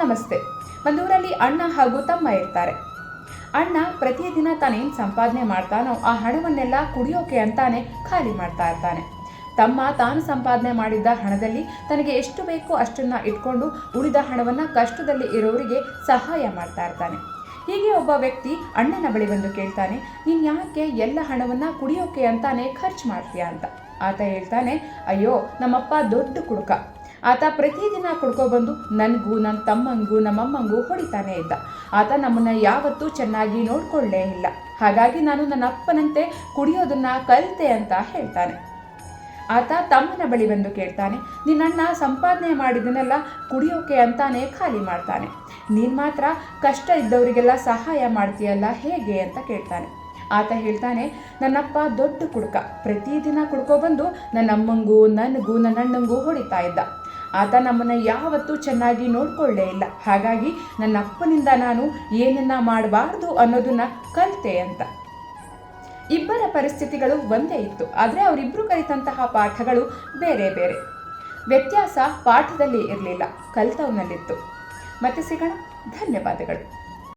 ನಮಸ್ತೆ. ಒಂದೂರಲ್ಲಿ ಅಣ್ಣ ಹಾಗೂ ತಮ್ಮ ಇರ್ತಾರೆ. ಅಣ್ಣ ಪ್ರತಿದಿನ ತಾನೇನು ಸಂಪಾದನೆ ಮಾಡ್ತಾನೋ ಆ ಹಣವನ್ನೆಲ್ಲ ಕುಡಿಯೋಕೆ ಅಂತಾನೆ ಖಾಲಿ ಮಾಡ್ತಾ ಇರ್ತಾನೆ. ತಮ್ಮ ತಾನು ಸಂಪಾದನೆ ಮಾಡಿದ್ದ ಹಣದಲ್ಲಿ ತನಗೆ ಎಷ್ಟು ಬೇಕೋ ಅಷ್ಟನ್ನ ಇಟ್ಕೊಂಡು ಉಳಿದ ಹಣವನ್ನ ಕಷ್ಟದಲ್ಲಿ ಇರೋರಿಗೆ ಸಹಾಯ ಮಾಡ್ತಾ ಇರ್ತಾನೆ. ಹೀಗೆ ಒಬ್ಬ ವ್ಯಕ್ತಿ ಅಣ್ಣನ ಬಳಿ ಬಂದು ಕೇಳ್ತಾನೆ, ನೀನು ಯಾಕೆ ಎಲ್ಲ ಹಣವನ್ನ ಕುಡಿಯೋಕೆ ಅಂತಾನೆ ಖರ್ಚು ಮಾಡ್ತೀಯಾ ಅಂತ? ಆತ ಹೇಳ್ತಾನೆ, ಅಯ್ಯೋ, ನಮ್ಮಪ್ಪ ದೊಡ್ಡ ಕುಡುಕ. ಆತ ಪ್ರತಿದಿನ ಕುಡ್ಕೊಬಂದು ನನಗೂ ನನ್ನ ತಮ್ಮಂಗೂ ನಮ್ಮಮ್ಮಂಗೂ ಹೊಡಿತಾನೆ ಇದ್ದ. ಆತ ನಮ್ಮನ್ನ ಯಾವತ್ತೂ ಚೆನ್ನಾಗಿ ನೋಡ್ಕೊಳ್ಳೇ ಇಲ್ಲ. ಹಾಗಾಗಿ ನಾನು ನನ್ನ ಅಪ್ಪನಂತೆ ಕುಡಿಯೋದನ್ನ ಕಲಿತೆ ಅಂತ ಹೇಳ್ತಾನೆ. ಆತ ತಮ್ಮನ ಬಳಿ ಬಂದು ಕೇಳ್ತಾನೆ ನಿನ್ನಣ್ಣ ಸಂಪಾದನೆ ಮಾಡಿದನ್ನೆಲ್ಲ ಕುಡಿಯೋಕೆ ಅಂತಾನೆ ಖಾಲಿ ಮಾಡ್ತಾನೆ. ನೀನು ಮಾತ್ರ ಕಷ್ಟ ಇದ್ದವರಿಗೆಲ್ಲ ಸಹಾಯ ಮಾಡ್ತೀಯಲ್ಲ ಹೇಗೆ? ಅಂತ ಕೇಳ್ತಾನೆ. ಆತ ಹೇಳ್ತಾನೆ, ನನ್ನಪ್ಪ ದೊಡ್ಡ ಕುಡ್ಕ. ಪ್ರತಿದಿನ ಕುಡ್ಕೊಬಂದು ನನ್ನ ಅಮ್ಮಂಗೂ ನನಗೂ ನನ್ನಣ್ಣಂಗೂ ಹೊಡಿತಾ ಇದ್ದ. ಆತ ನಮ್ಮನ್ನು ಯಾವತ್ತೂ ಚೆನ್ನಾಗಿ ನೋಡಿಕೊಳ್ಳೇ ಇಲ್ಲ. ಹಾಗಾಗಿ ನನ್ನ ಅಪ್ಪನಿಂದ ನಾನು ಏನನ್ನ ಮಾಡಬಾರ್ದು ಅನ್ನೋದನ್ನ ಕಲಿತೆ ಅಂತ. ಇಬ್ಬರ ಪರಿಸ್ಥಿತಿಗಳು ಒಂದೇ ಇತ್ತು. ಆದರೆ ಅವರಿಬ್ಬರು ಕಲಿತಂತಹ ಪಾಠಗಳು ಬೇರೆ ಬೇರೆ. ವ್ಯತ್ಯಾಸ ಪಾಠದಲ್ಲಿ ಇರಲಿಲ್ಲ, ಕಲಿತವನಲ್ಲಿತ್ತು. ಮತ್ತೆ ಸಿಗೋಣ, ಧನ್ಯವಾದಗಳು.